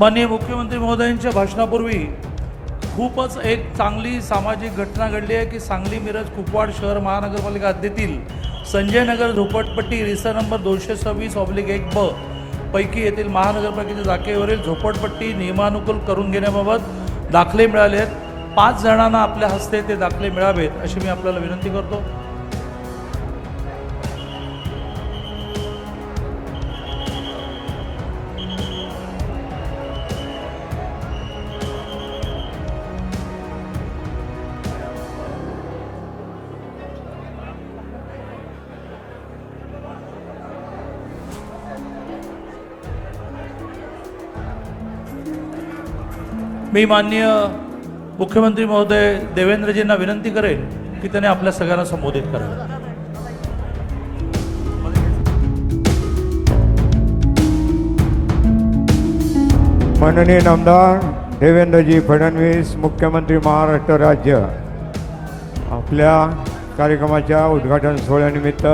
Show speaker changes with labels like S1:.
S1: माननीय मुख्यमंत्री महोदयांच्या भाषणापूर्वी खूपच एक चांगली सामाजिक घटना घडली आहे की सांगली मिरज कुपवाड शहर महानगरपालिका हद्दीतील संजय नगर झोपडपट्टी रिसा नंबर दोनशे सव्वीस ऑब्लिक एक ब पैकी येथील महानगरपालिकेच्या जागेवरील झोपडपट्टी नियमानुकूल करून घेण्याबाबत दाखले मिळाले आहेत. पाच जणांना आपल्या हस्ते ते दाखले मिळावेत अशी मी आपल्याला विनंती करतो. मी माननीय मुख्यमंत्री महोदय देवेंद्रजींना विनंती करेन की त्याने आपल्या सगळ्यांना संबोधित करावं.
S2: माननीय नामदार देवेंद्रजी फडणवीस मुख्यमंत्री महाराष्ट्र राज्य. आपल्या कार्यक्रमाच्या उद्घाटन सोहळ्यानिमित्त